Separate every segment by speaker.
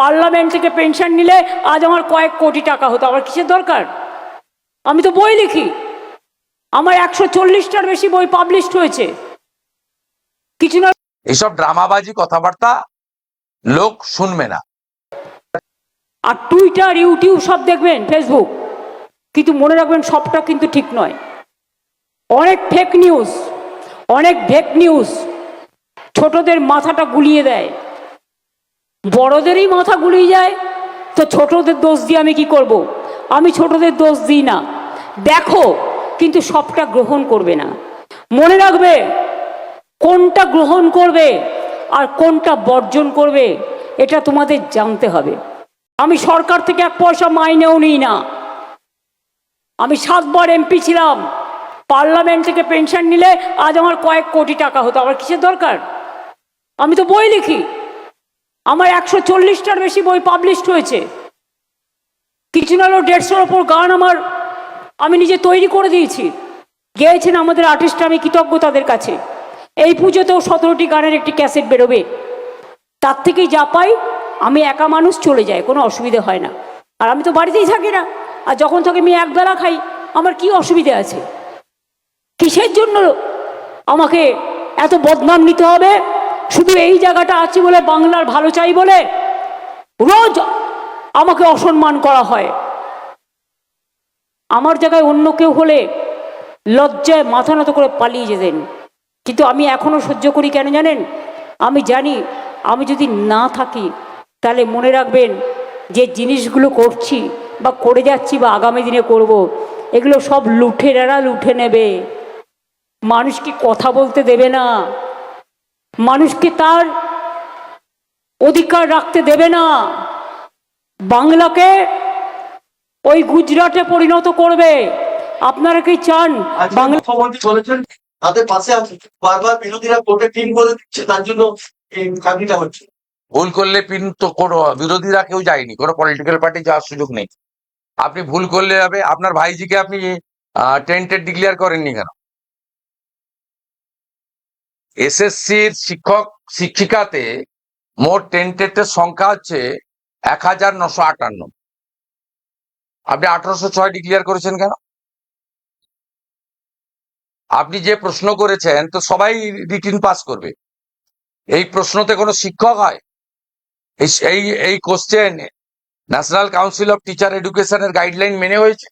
Speaker 1: Parliament থেকে pension নিলে আজ আমার কয়েক কোটি টাকা হতো। আমার কিসের দরকার? আমি তো বই লিখি। আমার একশো চল্লিশটার বেশি বই পাবলিশড হয়েছে। কিছু না
Speaker 2: এসব ড্রামাবাজি কথাবার্তা লোক শুনবে না।
Speaker 1: আর টুইটার ইউটিউব সব দেখবেন ফেসবুক কিন্তু মনে রাখবেন সবটা কিন্তু ঠিক নয়। অনেক ফেক নিউজ অনেক ফেক নিউজ ছোটদের মাথাটা গুলিয়ে দেয়। বড়দেরই মাথা গুলিয়ে যায়, তো ছোটদের দোষ দিয়ে আমি কি করব। আমি ছোটদের দোষ দিই না। দেখো, কিন্তু সবটা গ্রহণ করবে না। মনে রাখবে, কোনটা গ্রহণ করবে আর কোনটা বর্জন করবে, এটা তোমাদের জানতে হবে। আমি সরকার থেকে এক পয়সা মাইনেও নিই না। আমি সাতবার এমপি ছিলাম। পার্লামেন্ট থেকে পেনশন নিলে আজ আমার কয়েক কোটি টাকা হতো। আমার কিসের দরকার? আমি তো বই লিখি। আমার একশো চল্লিশটার বেশি বই পাবলিশড হয়েছে। কিছু না হলেও দেড়শোর ওপর গান আমার, আমি নিজে তৈরি করে দিয়েছি। গেয়েছেন আমাদের আর্টিস্ট আমি কৃতজ্ঞ তাদের কাছে। এই পুজোতেও সতেরোটি গানের একটি ক্যাসেট বেরোবে। তার থেকেই যা পাই, আমি একা মানুষ চলে যায় কোনো অসুবিধে হয় না। আর আমি তো বাড়িতেই থাকি না, আর যখন থেকে আমি একবেলা খাই, আমার কি অসুবিধে আছে? কিসের জন্য আমাকে এত বদনাম নিতে হবে? শুধু এই জায়গাটা আছে বলে বাংলার ভালো চাই বলে রোজ আমাকে অসম্মান করা হয়। আমার জায়গায় অন্য কেউ হলে লজ্জায় মাথা নত করে পালিয়ে যেতেন। কিন্তু আমি এখনও সহ্য করি কেন জানেন? আমি জানি আমি যদি না থাকি, তাহলে মনে রাখবেন যে জিনিসগুলো করছি বা করে যাচ্ছি বা আগামী দিনে করব। এগুলো সব লুঠেরারা লুঠে নেবে। মানুষকে কথা বলতে দেবে না? মানুষকে তার অধিকার রাখতে দেবে না। বাংলাকে ওই গুজরাটে পরিণত করবে। আপনারা কি চান
Speaker 3: আজকে
Speaker 1: বাংলা
Speaker 3: মুখ্যমন্ত্রী বলেছেন তাদের পাশে আছে। বারবার বিরোধীরা কোর্টে টিম করে দিচ্ছে তার জন্য এই কাহিনীটা হচ্ছে।
Speaker 2: ভুল করলে পিন তো কোনো বিরোধীরা কেউ যায়নি কোনো পলিটিক্যাল পার্টি যাওয়ার সুযোগ নেই। আপনি ভুল করলে হবে আপনার ভাইজিকে আপনি টেন্টেড ডিক্লেয়ার করেননি কেন? এসএসসির শিক্ষক শিক্ষিকাতে মোট টেন্টেডের সংখ্যা হচ্ছে এক হাজার নশো আটান্ন। আপনি আঠারোশো ছয় ডিক্লিয়ার করেছেন কেন? আপনি যে প্রশ্ন করেছেন, তো সবাই রিটিন পাস করবে। এই প্রশ্নতে কোনো শিক্ষক হয়? এই এই question national council of teacher এডুকেশনের গাইডলাইন মেনে হয়েছে?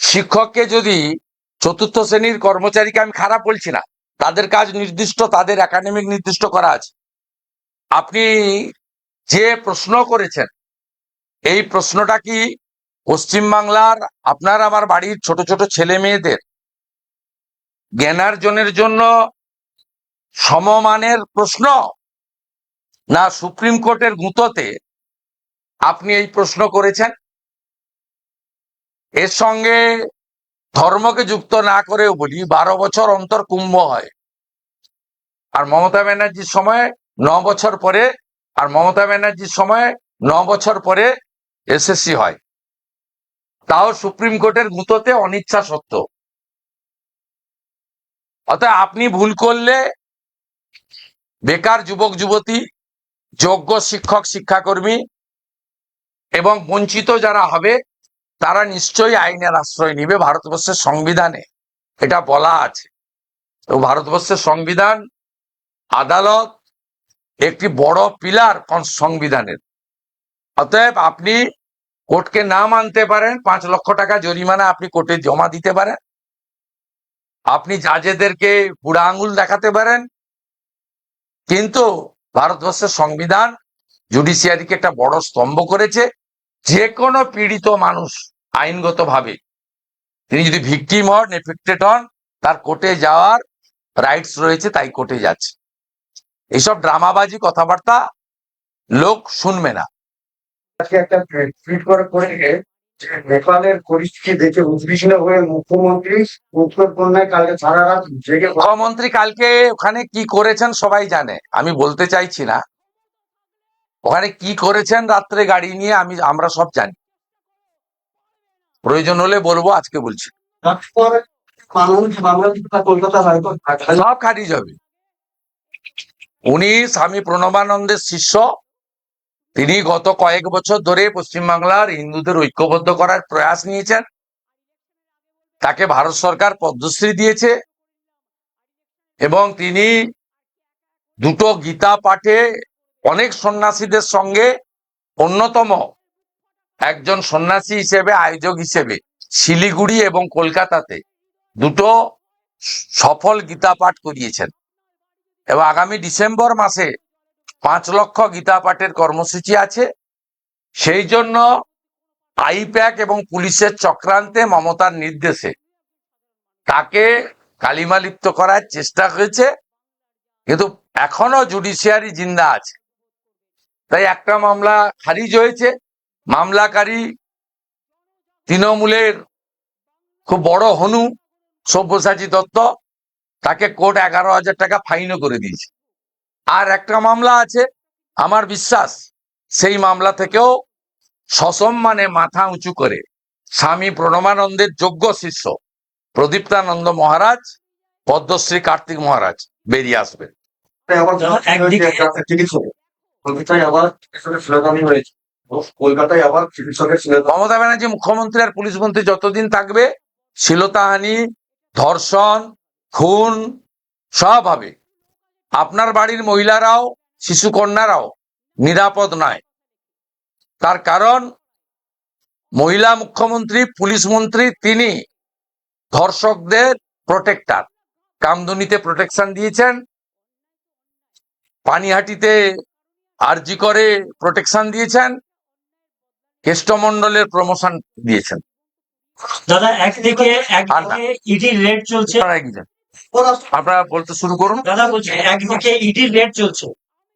Speaker 2: শিক্ষককে যদি চতুর্থ শ্রেণির কর্মচারীকে আমি খারাপ বলছি না তাদের কাজ নির্দিষ্ট, তাদের একাডেমিক নির্দিষ্ট করা আছে। আপনি যে প্রশ্ন করেছেন, এই প্রশ্নটা কি পশ্চিমবাংলার আপনার আমার বাড়ির ছোট ছোট ছেলে মেয়েদের জ্ঞানার্জনের জন্য সমমানের প্রশ্ন না সুপ্রিম কোর্টের গুঁতোতে আপনি এই প্রশ্ন করেছেন? এর সঙ্গে ধর্মকে যুক্ত না করেও বলি, বারো বছর অন্তর কুম্ভ হয়। আর মমতা ব্যানার্জির সময় ন বছর পরে, আর মমতা ব্যানার্জির সময় ন বছর পরে এসএসসি হয়। তাও সুপ্রিম কোর্টের গুঁতোতে অনিচ্ছা সত্য অতএব আপনি ভুল করলে বেকার যুবক, যুবতী, যোগ্য শিক্ষক, শিক্ষাকর্মী এবং বঞ্চিত যারা হবে তারা নিশ্চয়ই আইনের আশ্রয় নিবে ভারতবর্ষের সংবিধানে। এটা বলা আছে। তো ভারতবর্ষের সংবিধান আদালত একটি বড় পিলার সংবিধানের। অতএব আপনি কোর্টকে না মানতে পারেন, পাঁচ লক্ষ টাকা জরিমানা আপনি কোর্টে জমা দিতে পারেন। আপনি জাজেদেরকে বুড়া আঙুল দেখাতে পারেন। কিন্তু ভারতবর্ষের সংবিধান জুডিশিয়ারিকে একটা বড় স্তম্ভ করেছে। যে কোনো পীড়িত মানুষ আইনগতভাবে। তিনি যদি ভিকটিম হন এফেক্টেড হন তার কোর্টে যাওয়ার রাইটস রয়েছে তাই কোর্টে যাচ্ছে। এইসব ড্রামাবাজি কথাবার্তা লোক শুনবে না।
Speaker 3: আজকে একটা টুইট করে যে নেপালের পরিস্থিতি দেখে উদ্বিগ্ন হয়ে মুখ্যমন্ত্রী উত্তর কালকে সারা রাত জেগে
Speaker 2: মুখ্যমন্ত্রী কালকে ওখানে কি করেছেন সবাই জানে। আমি বলতে চাইছি না। ওখানে কি করেছেন রাত্রে গাড়ি নিয়ে আমি আমরা সব জানি। প্রয়োজন হলে বলব আজকে বলছি। সব খারিজ হবে। উনি স্বামী প্রণবানন্দের শিষ্য। তিনি গত কয়েক বছর ধরে পশ্চিমবাংলার হিন্দুদের ঐক্যবদ্ধ করার প্রয়াস নিয়েছেন। তাকে ভারত সরকার পদ্মশ্রী দিয়েছে। এবং তিনি দুটো গীতা পাঠে অনেক সন্ন্যাসীদের সঙ্গে অন্যতম একজন সন্ন্যাসী হিসেবে, আয়োজক হিসেবে শিলিগুড়ি এবং কলকাতাতে দুটো সফল গীতা পাঠ করিয়েছেন। এবং আগামী ডিসেম্বর মাসে পাঁচ লক্ষ গীতা পাঠের কর্মসূচি আছে। সেই জন্য আইপ্যাক এবং পুলিশের চক্রান্তে মমতার নির্দেশে তাকে কালিমালিপ্ত করার চেষ্টা হয়েছে। কিন্তু এখনও জুডিশিয়ারি জিন্দা আছে। তাই একটা মামলা খারিজ হয়েছে। মামলাকারী তৃণমূলের খুব বড় হনু সব্যসাচী দত্ত তাকে কোর্ট এগারো হাজার টাকা ফাইনও করে দিয়েছে। আর একটা মামলা আছে আমার বিশ্বাস সেই মামলা থেকেও সসম্মানে মাথা উঁচু করে স্বামী প্রণমানন্দের যোগ্য শিষ্য প্রদীপ্তানন্দ মহারাজ পদ্মশ্রী কার্তিক মহারাজ বেরিয়ে আসবেন।
Speaker 3: আবার কলকাতায় আবার চিকিৎসকের
Speaker 2: মমতা ব্যানার্জি মুখ্যমন্ত্রী আর পুলিশ মন্ত্রী যতদিন থাকবে শ্লীলতাহানি ধর্ষণ, খুন, সব হবে। আপনার বাড়ির মহিলারাও শিশু কন্যারাও নিরাপদ নয়। তার কারণ, মহিলা মুখ্যমন্ত্রী, পুলিশ মন্ত্রী, তিনি ধর্ষকদের প্রোটেক্টার কামদুনিতে প্রোটেকশন দিয়েছেন। পানিহাটিতে আরজি করে প্রোটেকশন দিয়েছেন। কেষ্টমন্ডলের প্রমোশন দিয়েছেন।
Speaker 4: দাদা একদিকে একদিকে ইডির রেড চলছে।
Speaker 2: আপনারা বলতে শুরু করুন।
Speaker 4: দাদা বলছে একদিকে ইডির রেড চলছে।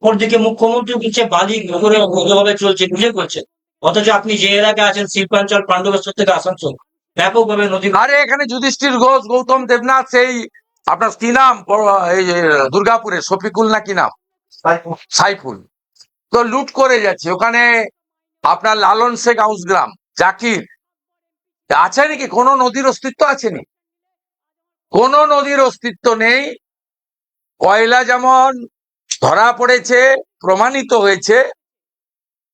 Speaker 4: অপরদিকে মুখ্যমন্ত্রী বলছে বালি অবৈধভাবে চলছে বুঝে করছে অথচ আপনি যে এলাকায় আছেন শিল্পাঞ্চল পাণ্ডবেশ্বর থেকে আসানসোল ব্যাপকভাবে নদী
Speaker 2: আরে এখানে যুধিষ্ঠির ঘোষ গৌতম দেবনাথ সেই আপনার কি নাম? এই যে দুর্গাপুরে শফিকুল না কি নাম? সাইফুল। তো লুট করে যাচ্ছে। ওখানে আপনার লালন শেখ হাউসগ্রাম জাকির। আছে নাকি? কোনো নদীর অস্তিত্ব আছে নি কোনো নদীর অস্তিত্ব নেই। কয়লা যেমন ধরা পড়েছে, প্রমাণিত হয়েছে,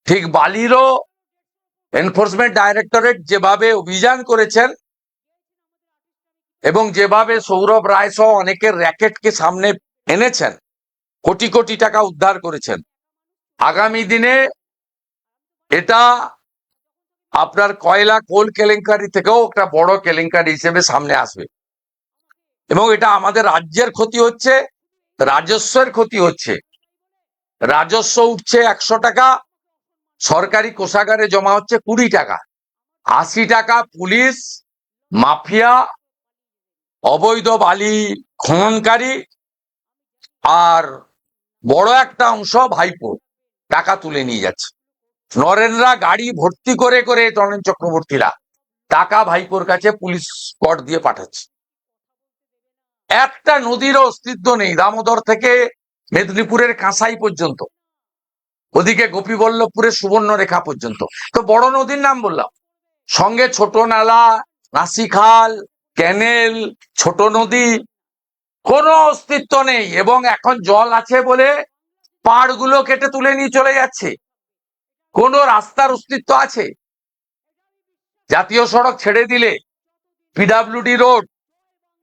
Speaker 2: ঠিক বালিরও এনফোর্সমেন্ট ডাইরেক্টরেট যেভাবে অভিযান করেছেন এবং যেভাবে সৌরভ রায় সহ অনেকের র্যাকেটকে সামনে এনেছেন, কোটি কোটি টাকা উদ্ধার করেছেন। আগামী দিনে এটা আপনার কয়লা কোল কেলেঙ্কারি থেকেও একটা বড় কেলেঙ্কারি হিসেবে সামনে আসবে। এবং এটা আমাদের রাজ্যের ক্ষতি হচ্ছে, রাজস্বের ক্ষতি হচ্ছে। রাজস্ব উঠছে একশো টাকা, সরকারি কোষাগারে জমা হচ্ছে কুড়ি টাকা। আশি টাকা পুলিশ, মাফিয়া, অবৈধ বালি খননকারী আর বড় একটা অংশ ভাইপো টাকা তুলে নিয়ে যাচ্ছে। নরেনরা গাড়ি ভর্তি করে করে নরেন চক্রবর্তীরা টাকা ভাইপোর কাছে পুলিশ স্কট দিয়ে পাঠাচ্ছে। একটা নদীর অস্তিত্ব নেই দামোদর থেকে মেদিনীপুরের কাঁসাই পর্যন্ত, ওদিকে গোপীবল্লভপুরের সুবর্ণ রেখা পর্যন্ত। তো বড় নদীর নাম বললাম, সঙ্গে ছোট নালা নাসিখাল ক্যানেল, ছোট নদী, কোনো অস্তিত্ব নেই এবং এখন জল আছে বলে পাড়গুলো কেটে তুলে নিয়ে চলে যাচ্ছে। কোনো রাস্তার অস্তিত্ব আছে? জাতীয় সড়ক ছেড়ে দিলে পিডাব্লিউডি রোড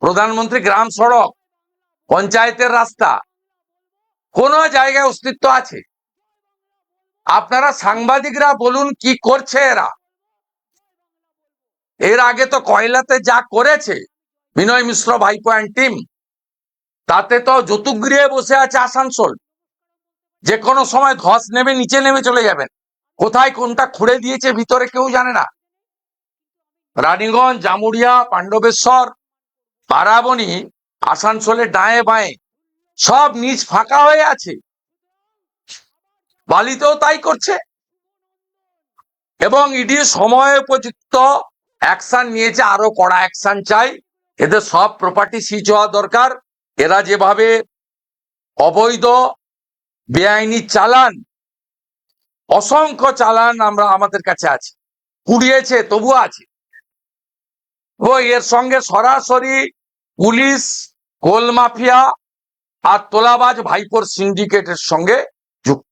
Speaker 2: প্রধানমন্ত্রী গ্রাম সড়ক, পঞ্চায়েতের রাস্তা, কোন জায়গায় অস্তিত্ব আছে? আপনারা সাংবাদিকরা বলুন কি করছে এরা? এর আগে তো কয়লাতে যা করেছে, বিনয় মিশ্র ভাইপো অ্যান্ড টিম তাতে তো যতুগৃহে বসে আছে আসানসোল। যে কোনো সময় ধস নেমে নিচে নেমে চলে যাবেন। কোথায় কোনটা খুঁড়ে দিয়েছে ভিতরে কেউ জানে না। রানীগঞ্জ জামুরিয়া পাণ্ডবেশ্বর পারাবণী আসানসোলের ডায়ে বাঁয়ে সব নিচ ফাঁকা হয়ে আছে। বালিতেও তাই করছে। এবং ইডি সময় উপযুক্ত অ্যাকশন নিয়েছে, আরও কড়া অ্যাকশন চাই। এদের সব প্রপার্টি সিজ হওয়া দরকার। এরা যেভাবে অবৈধ, বেআইনি চালান অসংখ্য চালান আমরা আমাদের কাছে আছে। কুড়িয়েছে তবু আছে। ও, এর সঙ্গে সরাসরি পুলিশ, কোল মাফিয়া আর তোলাবাজ ভাইপোর সিন্ডিকেটের সঙ্গে যুক্ত।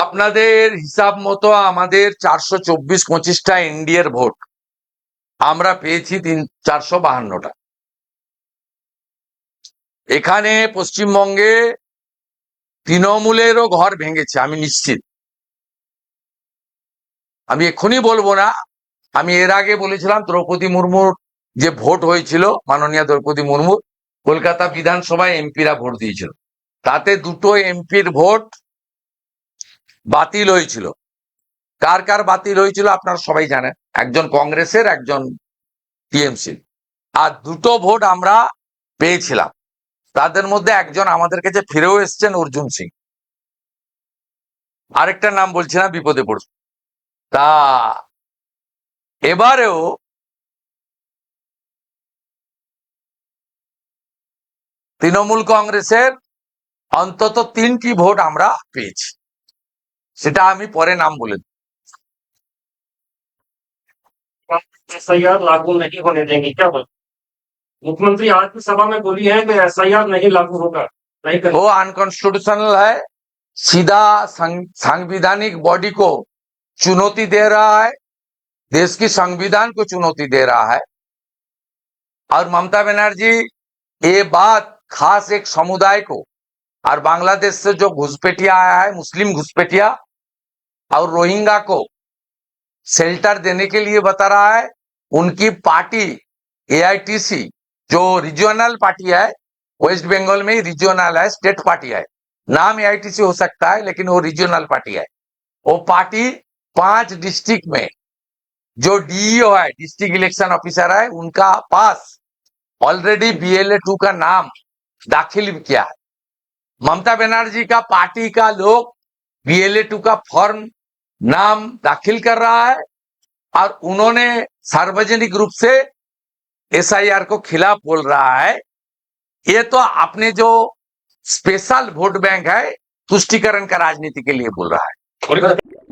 Speaker 2: আপনাদের হিসাব মতো আমাদের চারশো চব্বিশ পঁচিশটা এনডিএর ভোট। আমরা পেয়েছি তিন, চারশো বাহান্নটা। এখানে পশ্চিমবঙ্গে তৃণমূলেরও ঘর ভেঙেছে, আমি নিশ্চিত। আমি এক্ষুনি বলব না, আমি এর আগে বলেছিলাম দ্রৌপদী মুর্মুর যে ভোট হয়েছিল, মাননীয় দ্রৌপদী মুর্মু কলকাতা বিধানসভায় এমপিরা ভোট দিয়েছিল। তাতে দুটো এমপির ভোট বাতিল হয়েছিল। কার কার বাতিল হয়েছিল আপনারা সবাই জানেন। একজন কংগ্রেসের, একজন টিএমসি আর দুটো ভোট আমরা পেয়েছিলাম। তাদের মধ্যে একজন আমাদের কাছে ফিরেও এসছেন, অর্জুন সিং। আরেকটা নাম বলছি না, বিপদে পড়ছে। তা এবারেও তৃণমূল কংগ্রেসের অন্তত তিনটি ভোট আমরা পেয়েছি। সেটা আমি পরে নাম বলে
Speaker 5: एस लागू नहीं होने देंगे, क्या बोल? मुख्यमंत्री आज की सभा में बोली है कि एस आई आर नहीं लागू होगा, नहीं कर
Speaker 2: वो अनकॉन्स्टिट्यूशनल है, सीधा संवैधानिक बॉडी को चुनौती दे रहा है, देश की संविधान को चुनौती दे रहा है। और ममता बनर्जी ये बात खास एक समुदाय को, और बांग्लादेश से जो घुसपैठिया आया है, मुस्लिम घुसपैठिया, और रोहिंगा को शेल्टर देने के लिए बता रहा है, उनकी पार्टी एआईटीसी जो रीजनल पार्टी है वेस्ट बंगाल में रीजनल है स्टेट पार्टी है। नाम एआईटीसी हो सकता है, लेकिन वो रीजनल पार्टी है। वो पार्टी पाँच डिस्ट्रिक्ट में, जो डीईओ है डिस्ट्रिक्ट इलेक्शन ऑफिसर है, उनका पास ऑलरेडी बीएलए टू का नाम दाखिल किया है। ममता बनर्जी का पार्टी का लोग बीएलए टू का फॉर्म नाम दाखिल कर रहा है और उन्होंने सार्वजनिक रूप से एसआईआर को खिलाफ बोल रहा है। ये तो अपने जो स्पेशल वोट बैंक है, तुष्टिकरण का राजनीति के लिए बोल रहा है।